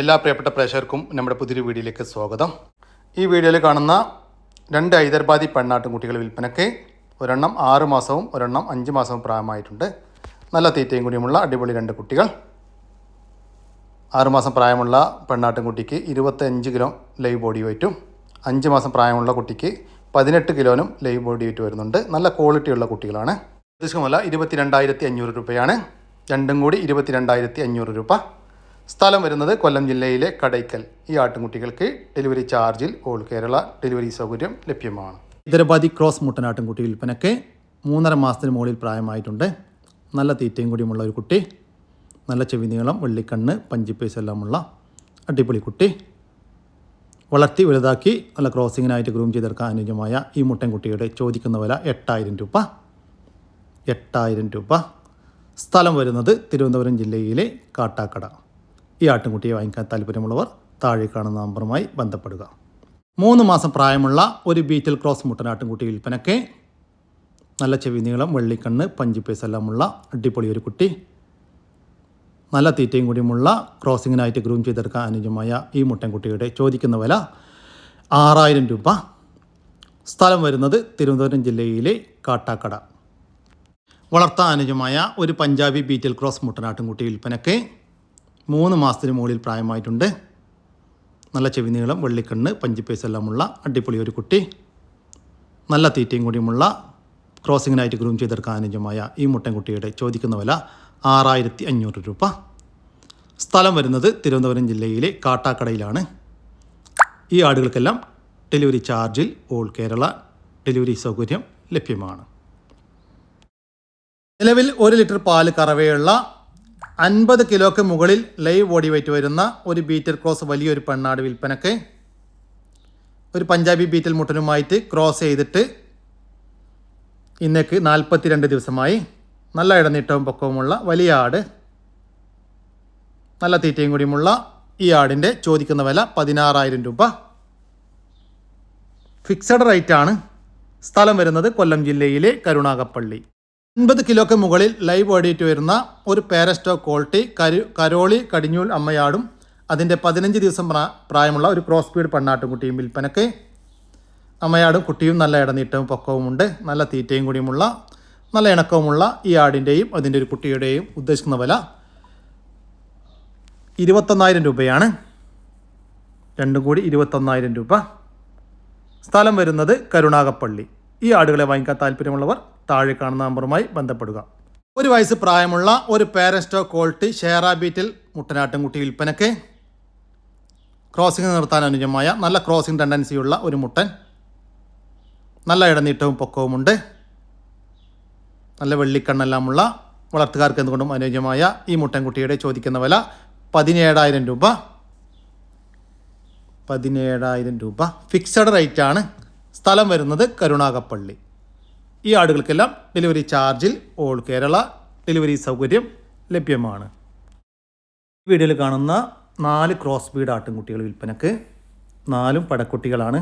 എല്ലാ പ്രിയപ്പെട്ട പ്രേക്ഷകർക്കും നമ്മുടെ പുതിയൊരു വീഡിയോയിലേക്ക് സ്വാഗതം. ഈ വീഡിയോയിൽ കാണുന്ന രണ്ട് ഹൈദരാബാദി പെണ്ണാട്ടുംകുട്ടികൾ വിൽപ്പനയ്ക്ക് ഒരെണ്ണം ആറ് മാസവും ഒരെണ്ണം അഞ്ച് മാസവും പ്രായമായിട്ടുണ്ട്. നല്ല തീറ്റയും കൂടിയുമുള്ള അടിപൊളി രണ്ട് കുട്ടികൾ. ആറുമാസം പ്രായമുള്ള പെണ്ണാട്ടുംകുട്ടിക്ക് ഇരുപത്തഞ്ച് കിലോ ലൈവ് ബോഡി വെയ്റ്റും അഞ്ച് മാസം പ്രായമുള്ള കുട്ടിക്ക് പതിനെട്ട് കിലോനും ലൈവ് ബോഡി വെയിറ്റ് വരുന്നുണ്ട്. നല്ല ക്വാളിറ്റിയുള്ള കുട്ടികളാണ്. ഉദ്ദേശിക്കുമല്ല ഇരുപത്തിരണ്ടായിരത്തി അഞ്ഞൂറ് രൂപയാണ്. രണ്ടും കൂടി ഇരുപത്തി രണ്ടായിരത്തി അഞ്ഞൂറ് രൂപ. സ്ഥലം വരുന്നത് കൊല്ലം ജില്ലയിലെ കടയ്ക്കൽ. ഈ ആട്ടിൻകുട്ടികൾക്ക് ഡെലിവറി ചാർജിൽ ഓൾ കേരള ഡെലിവറി സൗകര്യം ലഭ്യമാണ്. ഹൈദരാബാദി ക്രോസ് മുട്ടൻ ആട്ടിൻകുട്ടി വിൽപ്പനയ്ക്ക് മൂന്നര മാസത്തിന് മുകളിൽ പ്രായമായിട്ടുണ്ട്. നല്ല തീറ്റയും കൂടിയുമുള്ള ഒരു കുട്ടി നല്ല ചെവി നീളം വെള്ളിക്കണ്ണ് പഞ്ചിപ്പേസ് എല്ലാമുള്ള അടിപൊളി കുട്ടി. വളർത്തി വലുതാക്കി നല്ല ക്രോസിങ്ങിനായിട്ട് ഗ്രൂം ചെയ്തെടുക്കാൻ അനുയോജ്യമായ ഈ മുട്ടൻകുട്ടിയുടെ ചോദിക്കുന്ന വില എട്ടായിരം രൂപ. എട്ടായിരം രൂപ. സ്ഥലം വരുന്നത് തിരുവനന്തപുരം ജില്ലയിലെ കാട്ടാക്കട. ഈ ആട്ടിൻകുട്ടിയെ വാങ്ങിക്കാൻ താല്പര്യമുള്ളവർ താഴെ കാണുന്ന നമ്പറുമായി ബന്ധപ്പെടുക. മൂന്ന് മാസം പ്രായമുള്ള ഒരു ബീറ്റൽ ക്രോസ് മുട്ടനാട്ടിൻകുട്ടി വിൽപ്പനയ്ക്ക് നല്ല ചെവി നീളം വെള്ളിക്കണ്ണ് പഞ്ചിപ്പേസ് എല്ലാമുള്ള അടിപൊളി ഒരു കുട്ടി. നല്ല തീറ്റയും കൂടിയുമുള്ള ക്രോസിങ്ങിനായിട്ട് ഗ്രൂം ചെയ്തെടുക്കാൻ അനുജമായ ഈ മുട്ടൻകുട്ടിയുടെ ചോദിക്കുന്ന വില ആറായിരം രൂപ. സ്ഥലം വരുന്നത് തിരുവനന്തപുരം ജില്ലയിലെ കാട്ടാക്കട. വളർത്താൻ അനുജമായ ഒരു പഞ്ചാബി ബീറ്റൽ ക്രോസ് മുട്ടനാട്ടിൻകുട്ടി വിൽപ്പനയ്ക്ക് മൂന്ന് മാസത്തിന് മുകളിൽ പ്രായമായിട്ടുണ്ട്. നല്ല ചെവി നീളം വെള്ളിക്കണ്ണ് പഞ്ചിപ്പേസ് എല്ലാമുള്ള അടിപൊളി ഒരു കുട്ടി. നല്ല തീറ്റയും കൂടിയുമുള്ള ക്രോസിങ്ങിനായിട്ട് ഗ്രൂം ചെയ്തെടുക്കാൻ അനുജമായ ഈ മുട്ടൻകുട്ടിയുടെ ചോദിക്കുന്ന വില ആറായിരത്തി അഞ്ഞൂറ് രൂപ. സ്ഥലം വരുന്നത് തിരുവനന്തപുരം ജില്ലയിലെ കാട്ടാക്കടയിലാണ്. ഈ ആടുകൾക്കെല്ലാം ഡെലിവറി ചാർജിൽ ഓൾ കേരള ഡെലിവറി സൗകര്യം ലഭ്യമാണ്. നിലവിൽ ഒരു ലിറ്റർ പാൽ കറവയുള്ള അൻപത് കിലോയ്ക്ക് മുകളിൽ ലൈവ് ബോഡി വെയിറ്റ് വരുന്ന ഒരു ബീറ്റൽ ക്രോസ് വലിയൊരു പെണ്ണാട് വിൽപ്പനക്ക് ഒരു പഞ്ചാബി ബീറ്റൽ മുട്ടനുമായിട്ട് ക്രോസ് ചെയ്തിട്ട് ഇന്നേക്ക് നാൽപ്പത്തിരണ്ട് ദിവസമായി. നല്ല ഇടനീട്ടവും പൊക്കവുമുള്ള വലിയ ആട്. നല്ല തീറ്റയും കൂടിയുമുള്ള ഈ ആടിന്റെ ചോദിക്കുന്ന വില പതിനാറായിരം രൂപ. ഫിക്സഡ് റേറ്റാണ്. സ്ഥലം വരുന്നത് കൊല്ലം ജില്ലയിലെ കരുണാകപ്പള്ളി. അൻപത് കിലോക്ക് മുകളിൽ ലൈവ് ഓടിയിട്ട് വരുന്ന ഒരു പാരസ്റ്റോ ക്വാളിറ്റി കരു കരോളി കടിഞ്ഞൂൽ അമ്മയാടും അതിന്റെ പതിനഞ്ച് ദിവസം പ്രാ- പ്രായമുള്ള ഒരു ക്രോസ് സ്പീഡ് പെണ്ണാട്ടുംകുട്ടിയും വിൽപ്പനയ്ക്ക്. അമ്മയാടും കുട്ടിയും നല്ല ഇടനീട്ടവും പൊക്കവുമുണ്ട്. നല്ല തീറ്റയും കൂടിയുമുള്ള നല്ല ഇണക്കവുമുള്ള ഈ ആടിന്റെയും അതിന്റെ ഒരു കുട്ടിയുടെയും ഉദ്ദേശിക്കുന്ന വില ഇരുപത്തൊന്നായിരം രൂപയാണ്. രണ്ടും കൂടി ഇരുപത്തൊന്നായിരം രൂപ. സ്ഥലം വരുന്നത് കരുണാകപ്പള്ളി ഈ ആടുകളെ വാങ്ങിക്കാൻ താല്പര്യമുള്ളവർ താഴെ കാണുന്ന നമ്പറുമായി ബന്ധപ്പെടുക. ഒരു വയസ്സ് പ്രായമുള്ള ഒരു പാരസ്റ്റോ ക്വാളിറ്റി ഷെയറാബീറ്റിൽ ബീറ്റിൽ മുട്ടനാട്ടിൻകുട്ടി വിൽപ്പനയ്ക്ക് ക്രോസിംഗ് നിർത്താൻ അനുജമായ നല്ല ക്രോസിംഗ് ടെൻഡൻസിയുള്ള ഒരു മുട്ടൻ. നല്ല ഇടനീട്ടവും പൊക്കവുമുണ്ട്. നല്ല വെള്ളിക്കണ്ണെല്ലാമുള്ള വളർത്തുകാർക്ക് എന്തുകൊണ്ടും അനുയോജ്യമായ ഈ മുട്ടൻകുട്ടിയുടെ ചോദിക്കുന്ന വില പതിനേഴായിരം രൂപ. പതിനേഴായിരം രൂപ. ഫിക്സഡ് റേറ്റ് ആണ് സ്ഥലം വരുന്നത് കരുണാകപ്പള്ളി. ഈ ആടുകൾക്കെല്ലാം ഡെലിവറി ചാർജിൽ ഓൾ കേരള ഡെലിവറി സൗകര്യം ലഭ്യമാണ്. വീഡിയോയിൽ കാണുന്ന നാല് ക്രോസ് ബീഡ് ആട്ടിൻകുട്ടികൾ വിൽപ്പനക്ക് നാലും പടക്കുട്ടികളാണ്.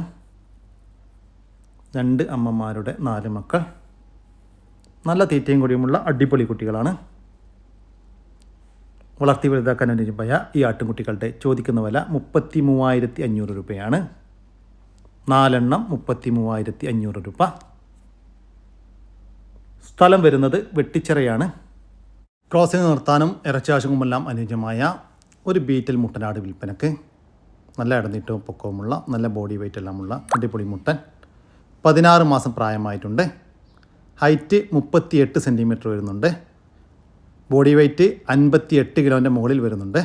രണ്ട് അമ്മമാരുടെ നാല് മക്കൾ. നല്ല തീറ്റയും കൂടിയുമുള്ള അടിപൊളി കുട്ടികളാണ്. വളർത്തി വലുതാക്കാൻ അനുയോജ്യമായ ഈ ആട്ടിൻകുട്ടികളുടെ ചോദിക്കുന്ന വില മുപ്പത്തി മൂവായിരത്തി അഞ്ഞൂറ് രൂപയാണ്. നാലെണ്ണം മുപ്പത്തി മൂവായിരത്തി അഞ്ഞൂറ് രൂപ. സ്ഥലം വരുന്നത് വെട്ടിച്ചിറയാണ്. ക്രോസിന് നിർത്താനും ഇറച്ചാശുകുമെല്ലാം അനുയോജ്യമായ ഒരു ബീറ്റൽ മുട്ടനാട് വിൽപ്പനക്ക്. നല്ല ഇടനീട്ടവും പൊക്കവുമുള്ള നല്ല ബോഡി വെയിറ്റ് എല്ലാമുള്ള അടിപൊളി മുട്ടൻ പതിനാറ് മാസം പ്രായമായിട്ടുണ്ട്. ഹൈറ്റ് മുപ്പത്തിയെട്ട് സെന്റിമീറ്റർ വരുന്നുണ്ട്. ബോഡി വെയ്റ്റ് അൻപത്തി എട്ട് കിലോന്റെ മുകളിൽ വരുന്നുണ്ട്.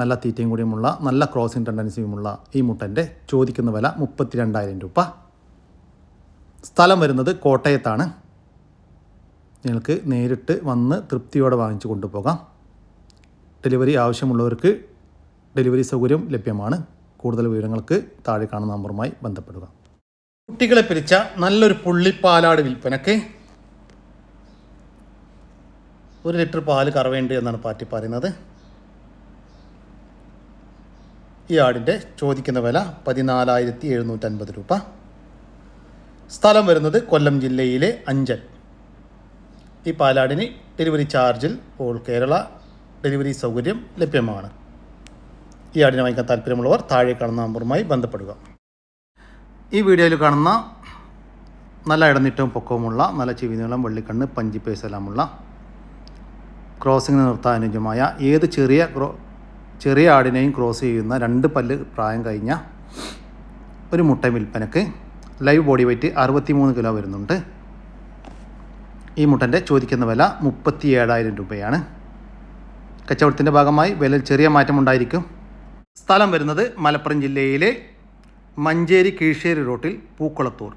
നല്ല തീറ്റയും കൂടിയുമുള്ള നല്ല ക്രോസിംഗ് ടെൻഡൻസിയുമുള്ള ഈ മുട്ടന്റെ ചോദിക്കുന്ന വില മുപ്പത്തി രണ്ടായിരം രൂപ. സ്ഥലം വരുന്നത് കോട്ടയത്താണ്. നിങ്ങൾക്ക് നേരിട്ട് വന്ന് തൃപ്തിയോടെ വാങ്ങിച്ചു കൊണ്ടുപോകാം. ഡെലിവറി ആവശ്യമുള്ളവർക്ക് ഡെലിവറി സൗകര്യം ലഭ്യമാണ്. കൂടുതൽ വിവരങ്ങൾക്ക് താഴെ കാണുന്ന നമ്പറുമായി ബന്ധപ്പെടുക. കുട്ടികളെ പിരിച്ച നല്ലൊരു പുള്ളിപ്പാലാട് വിൽപ്പനക്ക് ഒരു ലിറ്റർ പാൽ കറവേണ്ടി എന്നാണ് പാറ്റി പറയുന്നത്. ഈ ആടിന്റെ ചോദിക്കുന്ന വില പതിനാലായിരത്തി എഴുന്നൂറ്റൻപത് രൂപ. സ്ഥലം വരുന്നത് കൊല്ലം ജില്ലയിലെ അഞ്ചൽ. ഈ പാലാടിന് ഡെലിവറി ചാർജിൽ ഓൾ കേരള ഡെലിവറി സൗകര്യം ലഭ്യമാണ്. ഈ ആടിനെ വാങ്ങിക്കാൻ താല്പര്യമുള്ളവർ താഴെ കാണുന്ന നമ്പറുമായി ബന്ധപ്പെടുക. ഈ വീഡിയോയിൽ കാണുന്ന നല്ല ഇടനീട്ടവും പൊക്കവുമുള്ള നല്ല ചെവിനീളം വെള്ളിക്കണ്ണ് പഞ്ചി പേസെല്ലാമുള്ള ക്രോസിംഗ് നിർത്താൻ അനുയോജ്യമായ ഏത് ചെറിയ ക്രോ ചെറിയ ആടിനെയും ക്രോസ് ചെയ്യുന്ന രണ്ട് പല്ല് പ്രായം കഴിഞ്ഞ ഒരു മുട്ട വിൽപ്പനക്ക് ലൈവ് ബോഡി വെയ്റ്റ് അറുപത്തിമൂന്ന് കിലോ വരുന്നുണ്ട്. ഈ മുട്ടന്റെ ചോദിക്കുന്ന വില മുപ്പത്തി ഏഴായിരം രൂപയാണ്. കച്ചവടത്തിന്റെ ഭാഗമായി വിലയിൽ ചെറിയ മാറ്റമുണ്ടായിരിക്കും സ്ഥലം വരുന്നത് മലപ്പുറം ജില്ലയിലെ മഞ്ചേരി കീഴ്ശ്ശേരി റോട്ടിൽ പൂക്കുളത്തൂർ.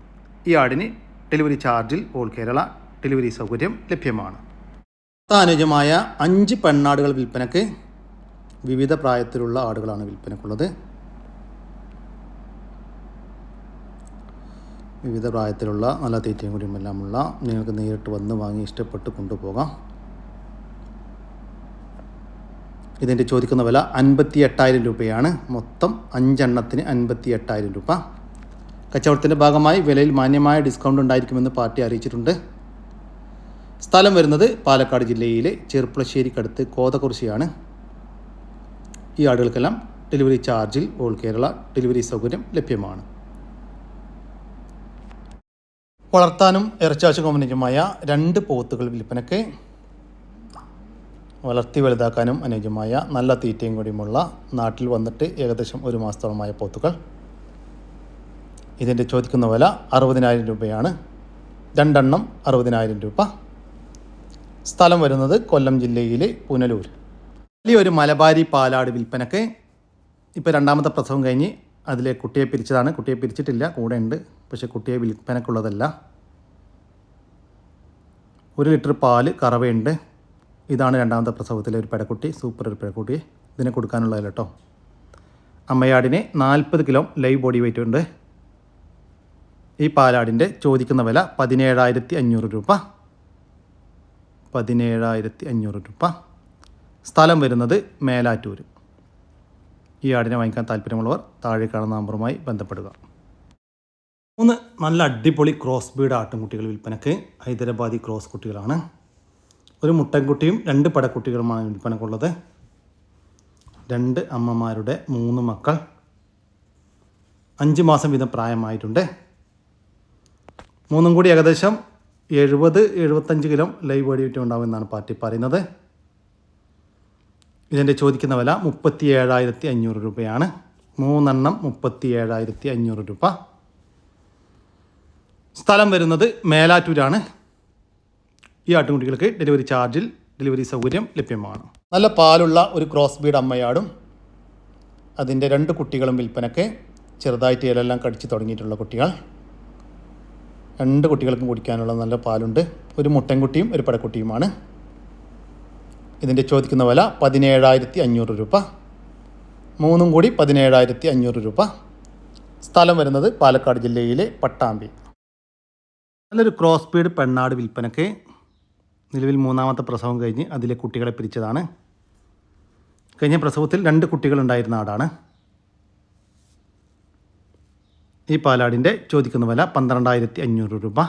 ഈ ആടിന് ഡെലിവറി ചാർജിൽ ഓൾ കേരള ഡെലിവറി സൗകര്യം ലഭ്യമാണ്. അനുജമായ അഞ്ച് പെണ്ണാടുകൾ വിൽപ്പനക്ക് വിവിധ പ്രായത്തിലുള്ള ആടുകളാണ് വിൽപ്പനക്കുള്ളത്. വിവിധ പ്രായത്തിലുള്ള നല്ല തീറ്റയും കൂടിയും എല്ലാമുള്ള നിങ്ങൾക്ക് നേരിട്ട് വന്ന് വാങ്ങി ഇഷ്ടപ്പെട്ട് കൊണ്ടുപോകാം. ഇതിന്റെ ചോദിക്കുന്ന വില അൻപത്തി എട്ടായിരം രൂപയാണ്. മൊത്തം അഞ്ചെണ്ണത്തിന് അൻപത്തി എട്ടായിരം രൂപ. കച്ചവടത്തിന്റെ ഭാഗമായി വിലയിൽ മാന്യമായ ഡിസ്കൗണ്ട് ഉണ്ടായിരിക്കുമെന്ന് പാർട്ടി അറിയിച്ചിട്ടുണ്ട്. സ്ഥലം വരുന്നത് പാലക്കാട് ജില്ലയിലെ ചെറുപ്പളശ്ശേരിക്കടുത്ത് കോതകുറിശിയാണ്. ഈ ആടുകൾക്കെല്ലാം ഡെലിവറി ചാർജിൽ ഓൾ കേരള ഡെലിവറി സൗകര്യം ലഭ്യമാണ്. വളർത്താനും ഇറച്ചാശുക്കും കമ്പനിക്കുമായ രണ്ട് പോത്തുകൾ വിൽപ്പനയ്ക്ക് വളർത്തി വലുതാക്കാനും അനുയോജ്യമായ നല്ല തീറ്റയും കൂടിയുമുള്ള നാട്ടിൽ വന്നിട്ട് ഏകദേശം ഒരു മാസത്തോളമായ പോത്തുകൾ. ഇതിന്റെ ചോദിക്കുന്ന വില അറുപതിനായിരം രൂപയാണ്. രണ്ടെണ്ണം അറുപതിനായിരം രൂപ. സ്ഥലം വരുന്നത് കൊല്ലം ജില്ലയിലെ പുനലൂർ. വലിയൊരു മലബാരി പാലാട് വിൽപ്പനക്ക് ഇപ്പോൾ രണ്ടാമത്തെ പ്രസവം കഴിഞ്ഞ് അതിലെ കുട്ടിയെ പിരിച്ചതാണ്. കുട്ടിയെ പിരിച്ചിട്ടില്ല കൂടെ ഉണ്ട്. പക്ഷേ കുട്ടിയെ വിൽപ്പനക്കുള്ളതല്ല. ഒരു ലിറ്റർ പാൽ കറവയുണ്ട്. ഇതാണ് രണ്ടാമത്തെ പ്രസവത്തിലെ ഒരു പെടക്കുട്ടി സൂപ്പർ ഒരു പെടക്കുട്ടി ഇതിനെ കൊടുക്കാനുള്ളതല്ല കേട്ടോ. അമ്മയാടിന് നാൽപ്പത് കിലോ ലൈവ് ബോഡി വെയിറ്റ് ഉണ്ട്. ഈ പാലാടിന്റെ ചോദിക്കുന്ന വില പതിനേഴായിരത്തി അഞ്ഞൂറ് രൂപ. പതിനേഴായിരത്തി അഞ്ഞൂറ് രൂപ. സ്ഥലം വരുന്നത് മേലാറ്റൂർ ഈ ആടിനെ വാങ്ങിക്കാൻ താല്പര്യമുള്ളവർ താഴെ കാണുന്ന നമ്പറുമായി ബന്ധപ്പെടുക. മൂന്ന് നല്ല അടിപൊളി ക്രോസ് ബീഡ് ആട്ടുംകുട്ടികൾ വിൽപ്പനക്ക്. ഹൈദരാബാദി ക്രോസ് കുട്ടികളാണ്. ഒരു മുട്ടൻകുട്ടിയും രണ്ട് പടക്കുട്ടികളുമാണ് വിൽപ്പനക്കുള്ളത്. രണ്ട് അമ്മമാരുടെ മൂന്ന് മക്കൾ. അഞ്ച് മാസം വീതം പ്രായമായിട്ടുണ്ട്. മൂന്നും കൂടി ഏകദേശം എഴുപത് എഴുപത്തഞ്ച് കിലോ ലൈവ് വെടിയിട്ട് ഉണ്ടാവുമെന്നാണ് പാർട്ടി പറയുന്നത്. ഇതിന്റെ ചോദിക്കുന്ന വില മുപ്പത്തി ഏഴായിരത്തി അഞ്ഞൂറ് രൂപയാണ്. മൂന്നെണ്ണം മുപ്പത്തി ഏഴായിരത്തി അഞ്ഞൂറ് രൂപ. സ്ഥലം വരുന്നത് മേലാറ്റൂരാണ്. ഈ ആട്ടുകുട്ടികൾക്ക് ഡെലിവറി ചാർജിൽ ഡെലിവറി സൗകര്യം ലഭ്യമാണ്. നല്ല പാലുള്ള ഒരു ക്രോസ് ബീഡ് അമ്മയാടും. അതിന്റെ രണ്ട് കുട്ടികളും വിൽപ്പനക്ക് ചെറുതായിട്ട് ഇലെല്ലാം കടിച്ച് തുടങ്ങിയിട്ടുള്ള കുട്ടികൾ. രണ്ട് കുട്ടികൾക്കും കുടിക്കാനുള്ള നല്ല പാലുണ്ട്. ഒരു മുട്ടൻകുട്ടിയും ഒരു പടക്കുട്ടിയുമാണ്. ഇതിന്റെ ചോദിക്കുന്ന വില പതിനേഴായിരത്തി അഞ്ഞൂറ് രൂപ. മൂന്നും കൂടി പതിനേഴായിരത്തി അഞ്ഞൂറ് രൂപ. സ്ഥലം വരുന്നത് പാലക്കാട് ജില്ലയിലെ പട്ടാമ്പി. നല്ലൊരു ക്രോസ് ബീഡ് പെണ്ണാട് വിൽപ്പനയ്ക്ക് നിലവിൽ മൂന്നാമത്തെ പ്രസവം കഴിഞ്ഞ് അതിലെ കുട്ടികളെ പിരിച്ചതാണ്. കഴിഞ്ഞ പ്രസവത്തിൽ രണ്ട് കുട്ടികളുണ്ടായിരുന്ന ആടാണ്. ഈ പാലാടിന്റെ ചോദിക്കുന്ന വില പന്ത്രണ്ടായിരത്തി അഞ്ഞൂറ് രൂപ.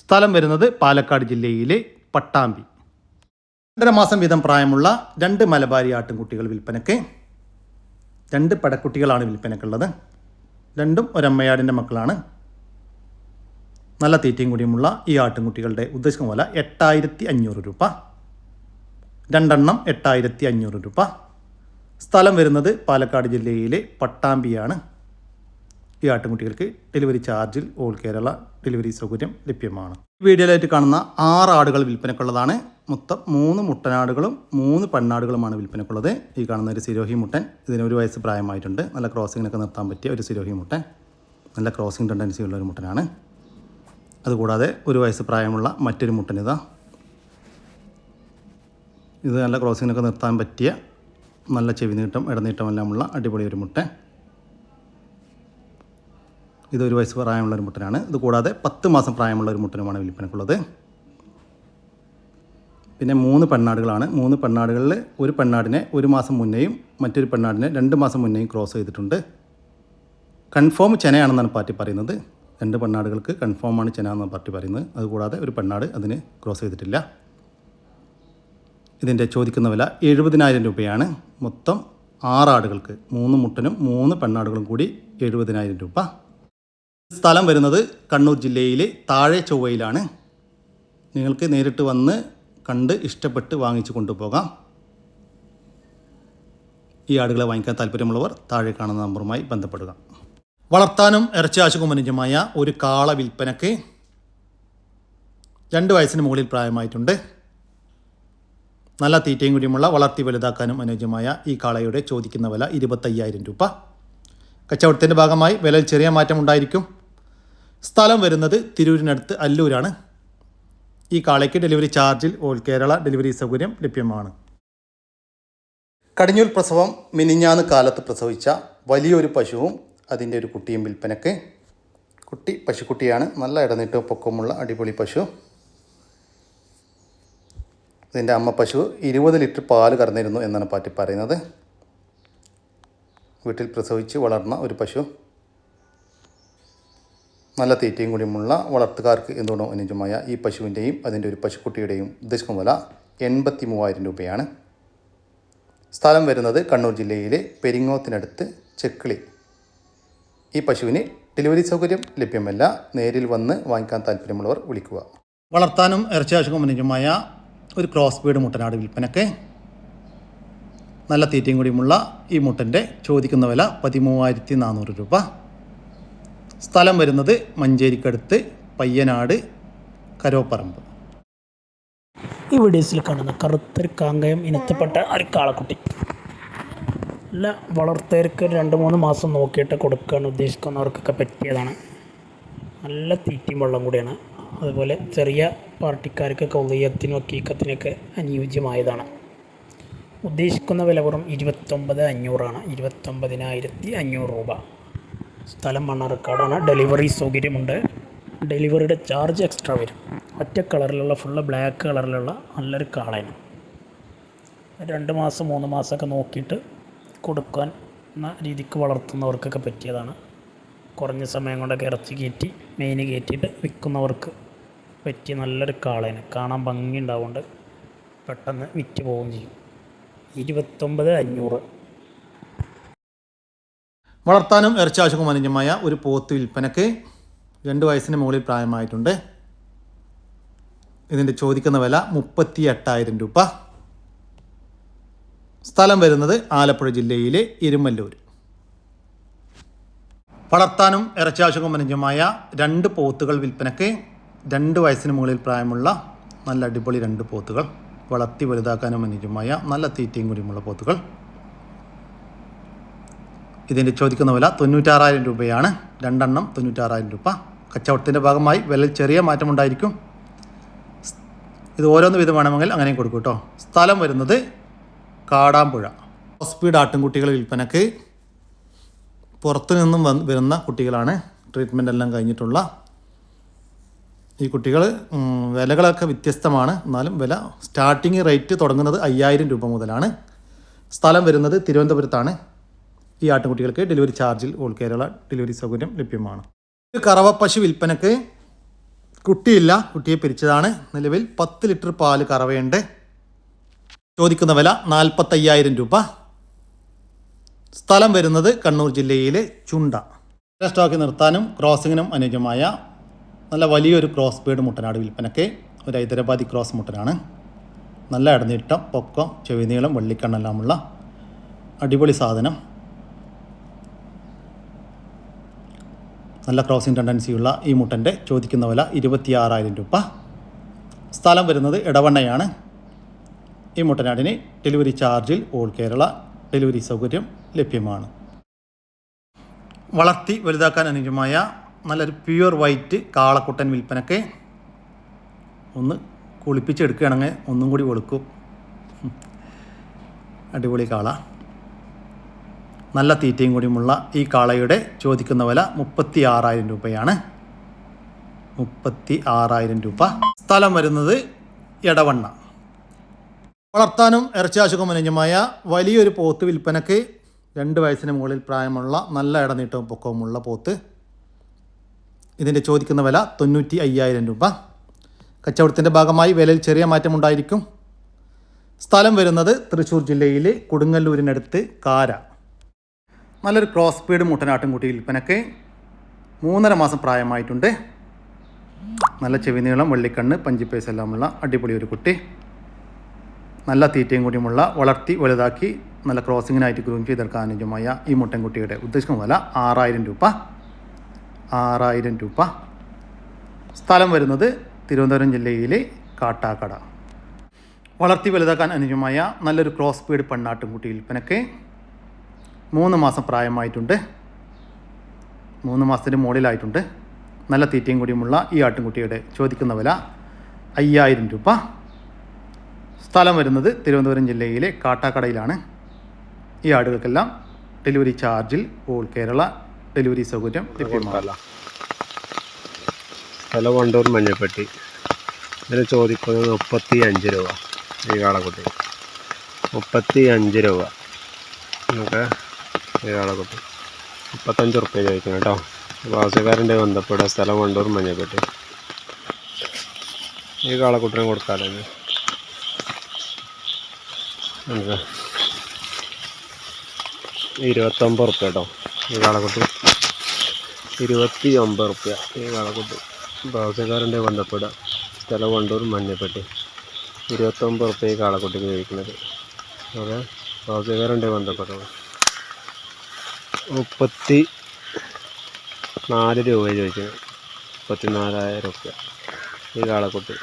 സ്ഥലം വരുന്നത് പാലക്കാട് ജില്ലയിലെ പട്ടാമ്പി. രണ്ടര മാസം വീതം പ്രായമുള്ള രണ്ട് മലബാരി ആട്ടിൻകുട്ടികൾ വിൽപ്പനയ്ക്ക് രണ്ട് പടക്കുട്ടികളാണ് വിൽപ്പനയ്ക്കുള്ളത് രണ്ടും ഒരമ്മയാടിന്റെ മക്കളാണ്. നല്ല തീറ്റയും കൂടിയുമുള്ള ഈ ആട്ടിൻകുട്ടികളുടെ ഉദ്ദേശിക്കുന്ന പോലെ എട്ടായിരത്തി അഞ്ഞൂറ് രൂപ. രണ്ടെണ്ണം എട്ടായിരത്തി അഞ്ഞൂറ് രൂപ. സ്ഥലം വരുന്നത് പാലക്കാട് ജില്ലയിലെ പട്ടാമ്പിയാണ്. ഈ ആട്ടിൻകുട്ടികൾക്ക് ഡെലിവറി ചാർജിൽ ഓൾ കേരള ഡെലിവറി സൗകര്യം ലഭ്യമാണ്. വീഡിയോയിലായിട്ട് കാണുന്ന ആറ് ആടുകൾ വിൽപ്പനക്കുള്ളതാണ്. മൊത്തം മൂന്ന് മുട്ടനാടുകളും മൂന്ന് പെണ്ണാടുകളുമാണ് വിൽപ്പനക്കുള്ളത്. ഈ കാണുന്ന ഒരു സിരോഹി മുട്ടൻ ഇതിന് ഒരു വയസ്സ് പ്രായമായിട്ടുണ്ട്. നല്ല ക്രോസിങ്ങിനൊക്കെ നിർത്താൻ പറ്റിയ ഒരു സിരോഹി മുട്ടൻ. നല്ല ക്രോസിംഗ് ടെൻഡൻസി ഉള്ള ഒരു മുട്ടനാണ്. അതുകൂടാതെ ഒരു വയസ്സ് പ്രായമുള്ള മറ്റൊരു മുട്ടനിതാ ഇത്. നല്ല ക്രോസിങ്ങിനൊക്കെ നിർത്താൻ പറ്റിയ നല്ല ചെവി നീട്ടം ഇടനീട്ടമെല്ലാമുള്ള അടിപൊളി ഒരു മുട്ട. ഇതൊരു വയസ്സ് പ്രായമുള്ള ഒരു മുട്ടനാണ്. ഇത് കൂടാതെ പത്ത് മാസം പ്രായമുള്ള ഒരു മുട്ടനുമാണ് വിൽപ്പനക്കുള്ളത്. പിന്നെ മൂന്ന് പെണ്ണാടുകളാണ്. മൂന്ന് പെണ്ണാടുകളിൽ ഒരു പെണ്ണാടിനെ ഒരു മാസം മുന്നേയും മറ്റൊരു പെണ്ണാടിനെ രണ്ട് മാസം മുന്നേയും ക്രോസ് ചെയ്തിട്ടുണ്ട്. കൺഫേം ചെനയാണെന്നാണ് പാർട്ടി പറയുന്നത്. രണ്ട് പെണ്ണാടുകൾക്ക് കൺഫേമാണ് ചെന എന്ന പാർട്ടി പറയുന്നത്. അതുകൂടാതെ ഒരു പെണ്ണാട് അതിന് ക്രോസ് ചെയ്തിട്ടില്ല. ഇതിന്റെ ചോദിക്കുന്ന വില എഴുപതിനായിരം രൂപയാണ്. മൊത്തം ആറാടുകൾക്ക് മൂന്ന് മുട്ടനും മൂന്ന് പെണ്ണാടുകളും കൂടി എഴുപതിനായിരം രൂപ. സ്ഥലം വരുന്നത് കണ്ണൂർ ജില്ലയിലെ താഴെ ചൊവ്വയിലാണ്. നിങ്ങൾക്ക് നേരിട്ട് വന്ന് കണ്ട് ഇഷ്ടപ്പെട്ട് വാങ്ങിച്ചു കൊണ്ടുപോകാം. ഈ ആടുകളെ വാങ്ങിക്കാൻ താല്പര്യമുള്ളവർ താഴെ കാണുന്ന നമ്പറുമായി ബന്ധപ്പെടുക. വളർത്താനും ഇറച്ചി ആശുക്കും അനുജമായ ഒരു കാള വിൽപ്പനയ്ക്ക് രണ്ട് വയസ്സിന് മുകളിൽ പ്രായമായിട്ടുണ്ട്. നല്ല തീറ്റയും കൂടിയുമുള്ള വളർത്തി വലുതാക്കാനും അനുയോജ്യമായ ഈ കാളയുടെ ചോദിക്കുന്ന വില ഇരുപത്തയ്യായിരം രൂപ. കച്ചവടത്തിന്റെ ഭാഗമായി വിലയിൽ ചെറിയ മാറ്റം ഉണ്ടായിരിക്കും. സ്ഥലം വരുന്നത് തിരൂരിനടുത്ത് അല്ലൂരാണ്. ഈ കാളയ്ക്ക് ഡെലിവറി ചാർജിൽ ഓൾ കേരള ഡെലിവറി സൗകര്യം ലഭ്യമാണ്. കടിഞ്ഞൂൽ പ്രസവം മിനിഞ്ഞാന്ന് കാലത്ത് പ്രസവിച്ച വലിയൊരു പശുവും അതിന്റെ ഒരു കുട്ടിയും വിൽപ്പനയ്ക്ക് കുട്ടി പശുക്കുട്ടിയാണ്. നല്ല ഇടനീട്ടോ പൊക്കമുള്ള അടിപൊളി പശു. ഇതിന്റെ അമ്മ പശു ഇരുപത് ലിറ്റർ പാൽ കറന്നിരുന്നു എന്നാണ് പാറ്റി പറയുന്നത്. വീട്ടിൽ പ്രസവിച്ച് വളർന്ന ഒരു പശു. നല്ല തീറ്റയും കൂടിയുമുള്ള വളർത്തുകാർക്ക് എന്തുകൊണ്ടോ അനുജമായ ഈ പശുവിന്റെയും അതിന്റെ ഒരു പശുക്കുട്ടിയുടെയും ഉദ്ദേശിക്കുന്ന വില എൺപത്തി മൂവായിരം രൂപയാണ്. സ്ഥലം വരുന്നത് കണ്ണൂർ ജില്ലയിലെ പെരിങ്ങോത്തിനടുത്ത് ചെക്കിളി. ഈ പശുവിന് ഡെലിവറി സൗകര്യം ലഭ്യമല്ല. നേരിൽ വന്ന് വാങ്ങിക്കാൻ താല്പര്യമുള്ളവർ വിളിക്കുക. വളർത്താനും ഇറച്ചി ആവശ്യം ഒരു ക്രോസ് ബീഡ് മുട്ടനാട് വിൽപ്പനയ്ക്ക് നല്ല തീറ്റയും കൂടിയുമുള്ള ഈ മുട്ടന്റെ ചോദിക്കുന്ന വില പതിമൂവായിരത്തി നാനൂറ് രൂപ. സ്ഥലം വരുന്നത് മഞ്ചേരിക്കടുത്ത് പയ്യനാട് കരോപ്പറമ്പ്. ഈ വീഡിയോസിൽ കാണുന്ന കറുത്തൊരു കാങ്കയം ഇനത്തിൽപ്പെട്ട ഒരു കാളക്കുട്ടി നല്ല വളർത്തവർക്ക് രണ്ട് മൂന്ന് മാസം നോക്കിയിട്ട് കൊടുക്കാൻ ഉദ്ദേശിക്കുന്നവർക്കൊക്കെ പറ്റിയതാണ്. നല്ല തീറ്റയും വെള്ളം കൂടിയാണ്. അതുപോലെ ചെറിയ പാർട്ടിക്കാർക്കൊക്കെ ഉദയത്തിനും കീക്കത്തിനൊക്കെ അനുയോജ്യമായതാണ്. ഉദ്ദേശിക്കുന്ന വില വെറും ഇരുപത്തൊമ്പത് അഞ്ഞൂറാണ്. ഇരുപത്തൊമ്പതിനായിരത്തി അഞ്ഞൂറ് രൂപ. സ്ഥലം മണ്ണാർക്കാടാണ് ഡെലിവറി സൗകര്യമുണ്ട്. ഡെലിവറിയുടെ ചാർജ് എക്സ്ട്രാ വരും. ഒറ്റ കളറിലുള്ള ഫുള്ള് ബ്ലാക്ക് കളറിലുള്ള നല്ലൊരു കാളയാണ്. രണ്ട് മാസം മൂന്ന് മാസമൊക്കെ നോക്കിയിട്ട് കൊടുക്കാൻ എന്ന രീതിക്ക് വളർത്തുന്നവർക്കൊക്കെ പറ്റിയതാണ്. കുറഞ്ഞ സമയം കൊണ്ടൊക്കെ ഇറച്ചി കയറ്റി മെയിൻ കയറ്റിയിട്ട് വിൽക്കുന്നവർക്ക് പറ്റിയ നല്ലൊരു കാളേനെ കാണാൻ ഭംഗി ഉണ്ടാവുകൊണ്ട് പെട്ടെന്ന് വിറ്റ് പോവുകയും ചെയ്യും. ഇരുപത്തൊമ്പത് അഞ്ഞൂറ്. വളർത്താനും ഇറച്ചി അനുജമായ ഒരു പോത്ത് വിൽപ്പനയ്ക്ക് രണ്ട് വയസ്സിന് മുകളിൽ പ്രായമായിട്ടുണ്ട്. ഇതിന്റെ ചോദിക്കുന്ന വില മുപ്പത്തി എട്ടായിരം രൂപ. സ്ഥലം വരുന്നത് ആലപ്പുഴ ജില്ലയിലെ ഇരുമല്ലൂർ. വളർത്താനും ഇറച്ചി ആവശ്യക്കും രണ്ട് പോത്തുകൾ വിൽപ്പനയ്ക്ക് രണ്ട് വയസ്സിന് മുകളിൽ പ്രായമുള്ള നല്ല അടിപൊളി രണ്ട് പോത്തുകൾ വളർത്തി വലുതാക്കാനും അനുജമായ നല്ല തീറ്റയും കൂടിയുമുള്ള പോത്തുകൾ. ഇതിന്റെ ചോദിക്കുന്ന വില തൊണ്ണൂറ്റാറായിരം രൂപയാണ്. രണ്ടെണ്ണം തൊണ്ണൂറ്റാറായിരം രൂപ. കച്ചവടത്തിന്റെ ഭാഗമായി വില ചെറിയ മാറ്റമുണ്ടായിരിക്കും. ഇത് ഓരോന്ന് വിധം വേണമെങ്കിൽ അങ്ങനെയും കൊടുക്കും കേട്ടോ. സ്ഥലം വരുന്നത് കാടാമ്പുഴ. ഹോസ്പീഡ് ആട്ടിൻകുട്ടികൾ വിൽപ്പനക്ക് പുറത്തു നിന്നും വരുന്ന കുട്ടികളാണ് ട്രീറ്റ്മെന്റ് എല്ലാം കഴിഞ്ഞിട്ടുള്ള. ഈ കുട്ടികൾ വിലകളൊക്കെ വ്യത്യസ്തമാണ്. എന്നാലും വില സ്റ്റാർട്ടിങ് റേറ്റ് തുടങ്ങുന്നത് അയ്യായിരം രൂപ മുതലാണ്. സ്ഥലം വരുന്നത് തിരുവനന്തപുരത്താണ്. ഈ ആട്ടുകുട്ടികൾക്ക് ഡെലിവറി ചാർജിൽ ഓൾ കേരള ഡെലിവറി സൗകര്യം ലഭ്യമാണ്. ഒരു കറവപ്പശു വിൽപ്പനക്ക് കുട്ടിയില്ല കുട്ടിയെ പിരിച്ചതാണ്. നിലവിൽ പത്ത് ലിറ്റർ പാൽ കറവയുണ്ട്. ചോദിക്കുന്ന വില നാൽപ്പത്തയ്യായിരം രൂപ. സ്ഥലം വരുന്നത് കണ്ണൂർ ജില്ലയിലെ ചുണ്ട. സ്റ്റോക്ക് നിർത്താനും ക്രോസിങ്ങിനും അനുയോജ്യമായ നല്ല വലിയൊരു ക്രോസ് ബേഡ് മുട്ടനാട് വിൽപ്പനയ്ക്ക് ഒരു ഹൈദരാബാദി ക്രോസ് മുട്ടനാണ്. നല്ല ഇടനീട്ടം പൊക്കം ചെവിനീളം വെള്ളിക്കണ്ണെല്ലാമുള്ള അടിപൊളി സാധനം. നല്ല ക്രോസിംഗ് ടെൻഡൻസിയുള്ള ഈ മുട്ടന്റെ ചോദിക്കുന്ന വില ഇരുപത്തിയാറായിരം രൂപ. സ്ഥലം വരുന്നത് ഇടവണ്ണയാണ് ഈ മുട്ടനാടിന് ഡെലിവറി ചാർജിൽ ഓൾ കേരള ഡെലിവറി സൗകര്യം ലഭ്യമാണ്. വളർത്തി വലുതാക്കാൻ അനുയോജ്യമായ നല്ലൊരു പ്യുവർ വൈറ്റ് കാളക്കുട്ടൻ വിൽപ്പനക്ക് ഒന്ന് കുളിപ്പിച്ചെടുക്കുകയാണെങ്കിൽ ഒന്നും കൂടി വെളുക്കും. അടിപൊളി കാള. നല്ല തീറ്റയും കൂടിയുമുള്ള ഈ കാളയുടെ ചോദിക്കുന്ന വില മുപ്പത്തി ആറായിരം രൂപയാണ്. മുപ്പത്തി ആറായിരം രൂപ. സ്ഥലം വരുന്നത് എടവണ്ണ. വളർത്താനും ഇറച്ചാശുഖം അനുജമായ വലിയൊരു പോത്ത് വിൽപ്പനയ്ക്ക് രണ്ട് വയസ്സിന് മുകളിൽ പ്രായമുള്ള നല്ല ഇടനീട്ടവും പൊക്കവുമുള്ള പോത്ത്. ഇതിന്റെ ചോദിക്കുന്ന വില തൊണ്ണൂറ്റി അയ്യായിരം രൂപ. കച്ചവടത്തിന്റെ ഭാഗമായി വിലയിൽ ചെറിയ മാറ്റമുണ്ടായിരിക്കും സ്ഥലം വരുന്നത് തൃശ്ശൂർ ജില്ലയിലെ കൊടുങ്ങല്ലൂരിനടുത്ത് കാര. നല്ലൊരു ക്രോസ് സ്പീഡ് മുട്ടനാട്ടിൻകുട്ടി വിൽപ്പനയ്ക്ക് മൂന്നര മാസം പ്രായമായിട്ടുണ്ട്. നല്ല ചെവിനീളം വെള്ളിക്കണ്ണ് പഞ്ചിപ്പേസ് എല്ലാമുള്ള അടിപൊളി ഒരു കുട്ടി. നല്ല തീറ്റയും കൂടിയുമുള്ള വളർത്തി വലുതാക്കി നല്ല ക്രോസിങ്ങിനായിട്ട് ഗ്രൂം ചെയ്തെടുക്കാൻ അനുയോജ്യമായ ഈ മുട്ടൻകുട്ടിയുടെ ഉദ്ദേശിക്കുന്ന വില ആറായിരം രൂപ. ആറായിരം രൂപ. സ്ഥലം വരുന്നത് തിരുവനന്തപുരം ജില്ലയിലെ കാട്ടാക്കട. വളർത്തി വലുതാക്കാൻ അനുയോജ്യമായ നല്ലൊരു ക്രോസ് പീഡ് പെണ്ണാട്ടുംകുട്ടി വിൽപ്പനക്ക് മൂന്ന് മാസം പ്രായമായിട്ടുണ്ട്. മൂന്ന് മാസത്തിന് മുകളിലായിട്ടുണ്ട്. നല്ല തീറ്റയും കൂടിയുമുള്ള ഈ ആട്ടിൻകുട്ടിയുടെ ചോദിക്കുന്ന വില അയ്യായിരം രൂപ. സ്ഥലം വരുന്നത് തിരുവനന്തപുരം ജില്ലയിലെ കാട്ടാക്കടയിലാണ്. ഈ ആടുകൾക്കെല്ലാം ഡെലിവറി ചാർജിൽ ഓൾ കേരള ഡെലിവറി സൗകര്യം ലഭ്യമാണ് സ്ഥലം വണ്ടൂർ മഞ്ഞപ്പെട്ടി ഇതിന് ചോദിക്കുന്നത് മുപ്പത്തി അഞ്ച് രൂപ. ഈ കാളക്കുട്ടി. മുപ്പത്തി അഞ്ച് രൂപ. നമുക്ക് ഈ കാളക്കുട്ടി. മുപ്പത്തഞ്ച് ഉറുപ്പ്യ ചോദിക്കണം കേട്ടോ. വാസുകാരന്റെ ബന്ധപ്പെടുക സ്ഥലം വണ്ടൂർ മഞ്ഞപ്പെട്ടി ഈ കാളക്കുട്ടിനെ കൊടുക്കാമല്ലോ ഇരുപത്തൊമ്പത് റുപ്യ കേട്ടോ ഈ കാളക്കുട്ടി ഇരുപത്തി ഒമ്പത് റുപ്യ ഈ കാളക്കുട്ടി ആവശ്യക്കാരന്റെ ബന്ധപ്പെടുക സ്ഥലം വണ്ടൂർ മഞ്ഞപ്പെട്ടി. ഇരുപത്തൊമ്പത് റുപ്യ ഈ കാളക്കുട്ടിക്ക് ചോദിക്കുന്നത് ഓക്കെ ആവശ്യക്കാരന്റെ ബന്ധപ്പെട്ടത് മുപ്പത്തി നാല് രൂപ ചോദിക്കുന്നത്. മുപ്പത്തി നാലായിരം റുപ്യ ഈ കാളക്കുട്ടി.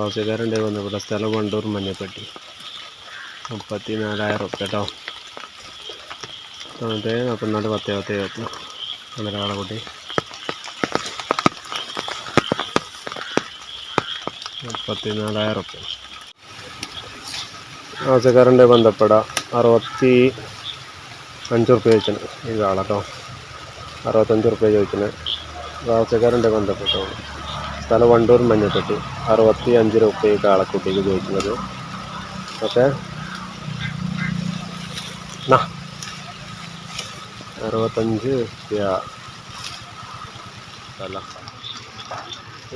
ആവശ്യക്കാരന്റെ ബന്ധപ്പെട്ട സ്ഥലം വണ്ടൂർ മഞ്ഞപ്പെട്ടി. മുപ്പത്തി നാലായിരം റുപ്യ കേട്ടോ തൊണ്ണൂറ്റേ നാൽപ്പത്തിനാല് പത്ത് പത്ത് ഇരുപത്തി ഒന്നര കാളക്കുട്ടി മുപ്പത്തി നാലായിരം റുപ്യ ആവശ്യക്കാരന്റെ ബന്ധപ്പെടാം അറുപത്തി അഞ്ച് റുപ്യ ചോദിച്ചത് ഈ കാളട്ടോ അറുപത്തഞ്ച് റുപ്യ ചോദിച്ചത് ആവശ്യക്കാരന്റെ ബന്ധപ്പെട്ടോ സ്ഥലം വണ്ടൂർ മഞ്ഞപ്പെട്ടി. അറുപത്തി അഞ്ച് റുപ്യ കാളക്കുട്ടിക്ക് ചോദിക്കുന്നത് ഓക്കെ നാ. അറുപത്തഞ്ച് അല്ല.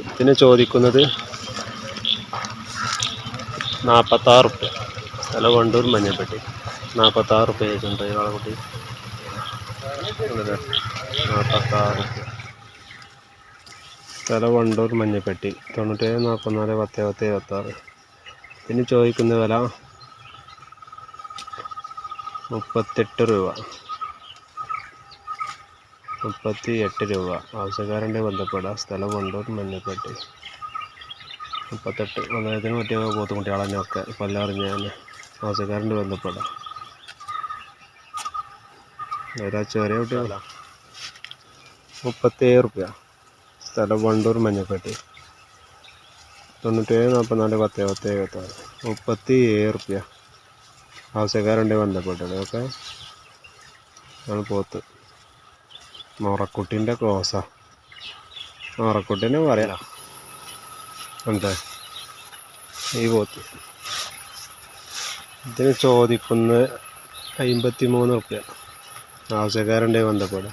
ഇതിന് ചോദിക്കുന്നത് നാൽപ്പത്താറ് റുപ്യ. സ്ഥലം വണ്ടൂർ മഞ്ഞപ്പെട്ടി. നാൽപ്പത്താറ് റുപ്യ ചോദിച്ചിട്ടുണ്ട് ഈ കാളക്കുട്ടി നാൽപ്പത്താറ് സ്ഥലം വണ്ടൂർ മഞ്ഞപ്പെട്ടി. തൊണ്ണൂറ്റേഴ് നാൽപ്പത്തിനാല് പത്ത് പത്ത് ഇരുപത്താറ് ഇതിന് ചോദിക്കുന്ന വില മുപ്പത്തെട്ട് രൂപ. മുപ്പത്തി എട്ട് രൂപ. ആവശ്യക്കാരന്റെ ബന്ധപ്പെടാം. സ്ഥലം വണ്ടൂർ മഞ്ഞപ്പെട്ടി. മുപ്പത്തെട്ട്. വന്നതിന് പറ്റിയ പോത്തുകുട്ടികളെന്നൊക്കെ കൊല്ലം അറിഞ്ഞ തന്നെ ആവശ്യക്കാരന്റെ ബന്ധപ്പെടാം. ഒരാഴ്ച വരെ കുട്ടികളല്ല മുപ്പത്തേഴ് റുപ്യ. സ്ഥലം വണ്ടൂർ മഞ്ഞപ്പെട്ടി. തൊണ്ണൂറ്റേഴ് നാൽപ്പത്തിനാല് പത്ത് പത്ത് എഴുപത്താറ് മുപ്പത്തി ഏഴ് റുപ്യ. ആവശ്യക്കാരുണ്ട് ബന്ധപ്പെട്ടത്. ഓക്കെ ആണ് പോത്ത്. മോറക്കുട്ടീന്റെ ക്രോസാ മോറക്കുട്ടീനെ പറയാം എന്താ? ഈ പോത്ത്. ഇതിന് ചോദിക്കുന്ന അമ്പത്തി മൂന്ന് റുപ്യ ആവശ്യക്കാരുണ്ടെങ്കിൽ ബന്ധപ്പെടുക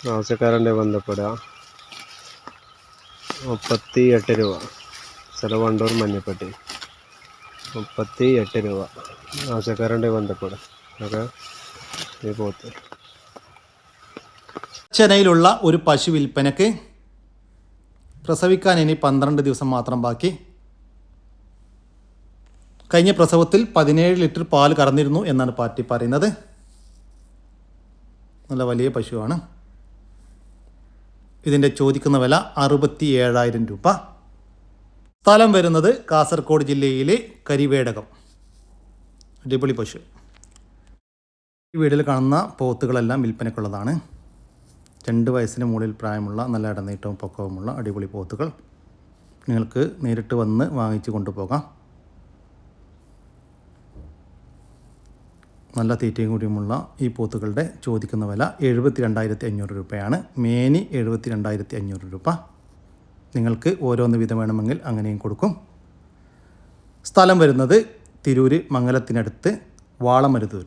ആവശ്യക്കാരുണ്ടെങ്കിൽ ബന്ധപ്പെടുക മുപ്പത്തി എട്ട് രൂപ. സ്ഥലം വണ്ടൂർ മഞ്ഞപ്പെട്ടി. മുപ്പത്തി എട്ട് രൂപ. ആവശ്യക്കാരുണ്ട് ബന്ധപ്പെട് ഓക്കെ. ഈ പോത്ത്. ചെന്നൈയിലുള്ള ഒരു പശു വിൽപ്പനക്ക് പ്രസവിക്കാൻ ഇനി പന്ത്രണ്ട് ദിവസം മാത്രം ബാക്കി. കഴിഞ്ഞ പ്രസവത്തിൽ പതിനേഴ് ലിറ്റർ പാൽ കറന്നിരുന്നു എന്നാണ് പാർട്ടി പറയുന്നത്. നല്ല വലിയ പശുവാണ്. ഇതിന്റെ ചോദിക്കുന്ന വില അറുപത്തി ഏഴായിരം രൂപ. സ്ഥലം വരുന്നത് കാസർഗോഡ് ജില്ലയിലെ കരിവേടകം. അടിപൊളി പശു. ഈ വീഡിയോയിൽ കാണുന്ന പോത്തുകളെല്ലാം വിൽപ്പനയ്ക്കുള്ളതാണ്. രണ്ട് വയസ്സിന് മുകളിൽ പ്രായമുള്ള നല്ല ഇടനീട്ടവും പൊക്കവുമുള്ള അടിപൊളി പോത്തുകൾ നിങ്ങൾക്ക് നേരിട്ട് വന്ന് വാങ്ങിച്ചു കൊണ്ടുപോകാം. നല്ല തീറ്റയും കൂടിയുമുള്ള ഈ പോത്തുകളുടെ ചോദിക്കുന്ന വില എഴുപത്തി രണ്ടായിരത്തി അഞ്ഞൂറ് രൂപയാണ്. മേനി എഴുപത്തി രണ്ടായിരത്തി അഞ്ഞൂറ് രൂപ. നിങ്ങൾക്ക് ഓരോന്ന് വീതം വേണമെങ്കിൽ അങ്ങനെയും കൊടുക്കും. സ്ഥലം വരുന്നത് തിരൂര് മംഗലത്തിനടുത്ത് വാളമരുതൂർ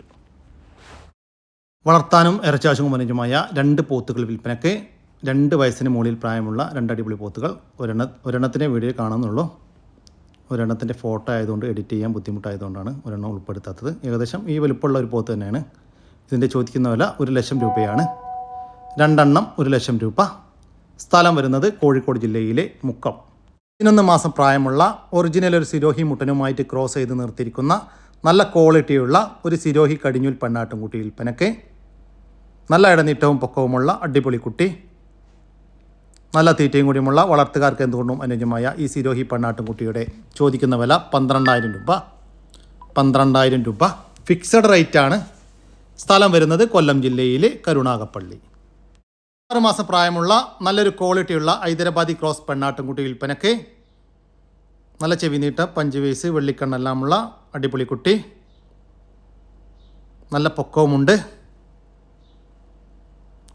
വളർത്താനും ഇറച്ചാശും അനുജമായ രണ്ട് പോത്തുകൾ വിൽപ്പനയ്ക്ക് രണ്ട് വയസ്സിന് മുകളിൽ പ്രായമുള്ള രണ്ട് അടിപൊളി പോത്തുകൾ ഒരെണ്ണ ഒരെണ്ണത്തിനെ വീഡിയോ കാണുന്നുള്ളൂ ഒരെണ്ണത്തിന്റെ ഫോട്ടോ ആയതുകൊണ്ട് എഡിറ്റ് ചെയ്യാൻ ബുദ്ധിമുട്ടായതുകൊണ്ടാണ് ഒരെണ്ണം ഉൾപ്പെടുത്താത്തത്. ഏകദേശം ഈ വലുപ്പമുള്ള ഒരു പോത്ത് തന്നെയാണ്. ഇതിന്റെ ചോദിക്കുന്ന വില ഒരു ലക്ഷം രൂപയാണ്. രണ്ടെണ്ണം ഒരു ലക്ഷം രൂപ. സ്ഥലം വരുന്നത് കോഴിക്കോട് ജില്ലയിലെ മുക്കം. പതിനൊന്ന് മാസം പ്രായമുള്ള ഒറിജിനൽ ഒരു സിരോഹി മുട്ടനുമായിട്ട് ക്രോസ് ചെയ്ത് നിർത്തിയിരിക്കുന്ന നല്ല ക്വാളിറ്റിയുള്ള ഒരു സിരോഹി കടിഞ്ഞൂൽ പെണ്ണാട്ടുംകുട്ടി വിൽപ്പനയ്ക്ക് നല്ല ഇടനീട്ടവും പൊക്കവുമുള്ള അടിപൊളി കുട്ടി നല്ല തീറ്റയും കൂടിയുമുള്ള വളർത്തുകാർക്ക് എന്തുകൊണ്ടും അനുയോജ്യമായ ഈ സിരോഹി പെണ്ണാട്ടുംകുട്ടിയുടെ ചോദിക്കുന്ന വില പന്ത്രണ്ടായിരം രൂപ. പന്ത്രണ്ടായിരം രൂപ ഫിക്സഡ് റേറ്റാണ് സ്ഥലം വരുന്നത് കൊല്ലം ജില്ലയിലെ കരുണാകപ്പള്ളി. ആറ് മാസം പ്രായമുള്ള നല്ലൊരു ക്വാളിറ്റിയുള്ള ഹൈദരാബാദി ക്രോസ് പെണ്ണാട്ടുംകുട്ടി വിൽപ്പനയ്ക്ക് നല്ല ചെവി നീട്ട പഞ്ച് വയസ്സ് വെള്ളിക്കണ്ണെല്ലാമുള്ള അടിപൊളി കുട്ടി. നല്ല പൊക്കവുമുണ്ട്.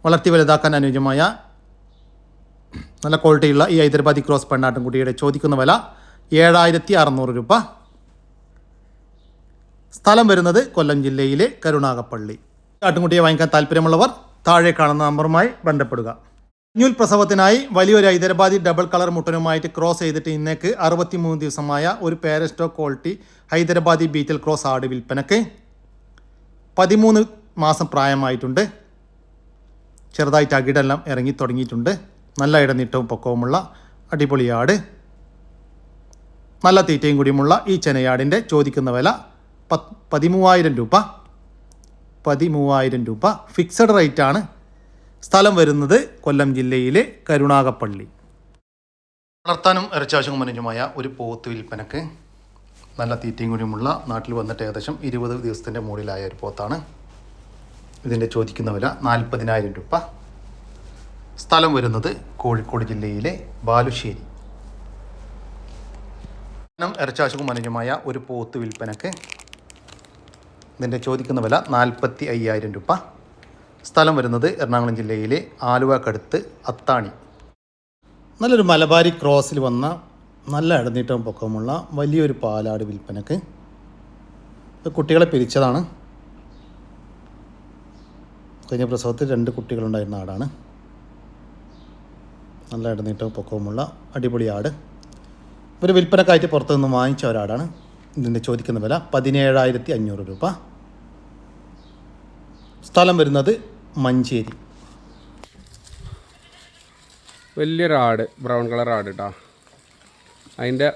വളർത്തി വലുതാക്കാൻ അനുയോജ്യമായ നല്ല ക്വാളിറ്റിയുള്ള ഈ ഹൈദരാബാദി ക്രോസ് പെണ്ണാട്ടുംകുട്ടിയുടെ ചോദിക്കുന്ന വില ഏഴായിരത്തി അറുന്നൂറ് രൂപ. സ്ഥലം വരുന്നത് കൊല്ലം ജില്ലയിലെ കരുണാകപ്പള്ളി. ആട്ടുംകുട്ടിയെ വാങ്ങിക്കാൻ താല്പര്യമുള്ളവർ താഴെ കാണുന്ന നമ്പറുമായി ബന്ധപ്പെടുക. ന്യൂൽ പ്രസവത്തിനായി വലിയൊരു ഹൈദരാബാദി ഡബിൾ കളർ മുട്ടനുമായിട്ട് ക്രോസ് ചെയ്തിട്ട് ഇന്നേക്ക് അറുപത്തിമൂന്ന് ദിവസമായ ഒരു പേരസ്റ്റോ ക്വാളിറ്റി ഹൈദരാബാദി ബീറ്റൽ ക്രോസ് ആട് വിൽപ്പനക്ക് പതിമൂന്ന് മാസം പ്രായമായിട്ടുണ്ട്. ചെറുതായിട്ട് അകിടെല്ലാം ഇറങ്ങി തുടങ്ങിയിട്ടുണ്ട്. നല്ല ഇടനീട്ടവും പൊക്കവുമുള്ള അടിപൊളി ആട്. നല്ല തീറ്റയും കൂടിയുമുള്ള ഈ ചെനയാടിന്റെ ചോദിക്കുന്ന വില പത്ത് പതിമൂവായിരം രൂപ. പതിമൂവായിരം രൂപ ഫിക്സഡ് റേറ്റ് ആണ് സ്ഥലം വരുന്നത് കൊല്ലം ജില്ലയിലെ കരുണാകപ്പള്ളി വളർത്താനും ഇറച്ചാവശ്യം മനുജുമായ ഒരു പോത്ത് വിൽപ്പനക്ക് നല്ല തീറ്റയും കൂടിയുമുള്ള നാട്ടിൽ വന്നിട്ട് ഏകദേശം ഇരുപത് ദിവസത്തിന്റെ മുകളിലായ ഒരു പോത്താണ്. ഇതിന്റെ ചോദിക്കുന്ന വില നാൽപ്പതിനായിരം രൂപ. സ്ഥലം വരുന്നത് കോഴിക്കോട് ജില്ലയിലെ ബാലുശ്ശേരി. ഇറച്ചാശുക്കും മനുജമായ ഒരു പോത്ത് വിൽപ്പനക്ക് ഇതിന്റെ ചോദിക്കുന്ന വില നാൽപ്പത്തി അയ്യായിരം രൂപ. സ്ഥലം വരുന്നത് എറണാകുളം ജില്ലയിലെ ആലുവക്കടുത്ത് അത്താണി. നല്ലൊരു മലബാരി ക്രോസിൽ വന്ന നല്ല ഇടനീട്ടവും പൊക്കമുള്ള വലിയൊരു പാലാട് വിൽപ്പനക്ക് കുട്ടികളെ പിരിച്ചതാണ്. കഴിഞ്ഞ പ്രസവത്തിൽ രണ്ട് കുട്ടികളുണ്ടായിരുന്ന ആടാണ്. നല്ല ഇടനീട്ടവും പൊക്കവുമുള്ള അടിപൊളി ആട്. ഒരു വിൽപ്പനക്കായിട്ട് പുറത്തുനിന്ന് വാങ്ങിച്ച ഒരാടാണ്. ഇതിന്റെ ചോദിക്കുന്ന വില പതിനേഴായിരത്തി അഞ്ഞൂറ് രൂപ. സ്ഥലം വരുന്നത് മഞ്ചേരി. വലിയൊരു ആട് ബ്രൗൺ കളർ ആട് കേട്ടോ അതിന്റെ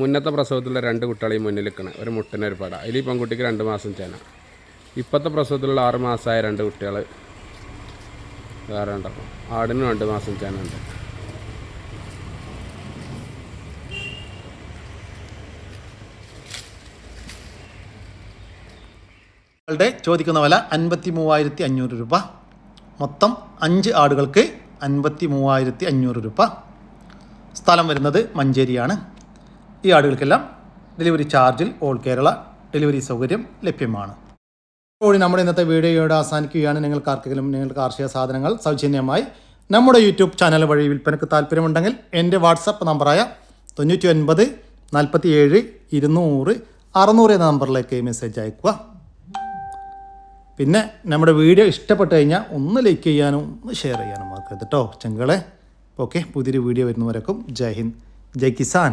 മുന്നത്തെ പ്രസവത്തിലുള്ള രണ്ട് കുട്ടികളെയും മുന്നിൽ നിൽക്കണേ. ഒരു മുട്ടിന് ഒരു പട. അതിൽ പെൺകുട്ടിക്ക് രണ്ട് മാസം ചേന. ഇപ്പോഴത്തെ പ്രസവത്തിലുള്ള ആറ് മാസമായ രണ്ട് കുട്ടികൾ വേറെ ഉണ്ടാക്കും ആടിനും രണ്ട് മാസം ചേന ഉണ്ട്. ളുടെ ചോദിക്കുന്ന വില അൻപത്തി മൂവായിരത്തി അഞ്ഞൂറ് രൂപ. മൊത്തം അഞ്ച് ആടുകൾക്ക് അൻപത്തി മൂവായിരത്തി അഞ്ഞൂറ് രൂപ. സ്ഥലം വരുന്നത് മഞ്ചേരിയാണ്. ഈ ആടുകൾക്കെല്ലാം ഡെലിവറി ചാർജിൽ ഓൾ കേരള ഡെലിവറി സൗകര്യം ലഭ്യമാണ്. അപ്പോൾ നമ്മുടെ ഇന്നത്തെ വീഡിയോയോട് അവസാനിക്കുകയാണ്. നിങ്ങൾക്ക് ആർക്കെങ്കിലും നിങ്ങൾക്ക് കാർഷിക സാധനങ്ങൾ സൗജന്യമായി നമ്മുടെ യൂട്യൂബ് ചാനൽ വഴി വിൽപ്പനക്ക് താല്പര്യമുണ്ടെങ്കിൽ എന്റെ വാട്സപ്പ് നമ്പറായ തൊണ്ണൂറ്റി ഒൻപത് നാൽപ്പത്തി ഏഴ് ഇരുന്നൂറ് അറുന്നൂറ് എന്ന നമ്പറിലേക്ക് മെസ്സേജ് അയക്കുക പിന്നെ നമ്മുടെ വീഡിയോ ഇഷ്ടപ്പെട്ട് കഴിഞ്ഞാൽ ഒന്ന് ലൈക്ക് ചെയ്യാനും ഒന്ന് ഷെയർ ചെയ്യാനും മറക്കരുത് കേട്ടോ ചെങ്കളെ ഓക്കെ പുതിയൊരു വീഡിയോ വരുന്നവരക്കും ജയ് ഹിന്ദ് ജയ് കിസാൻ.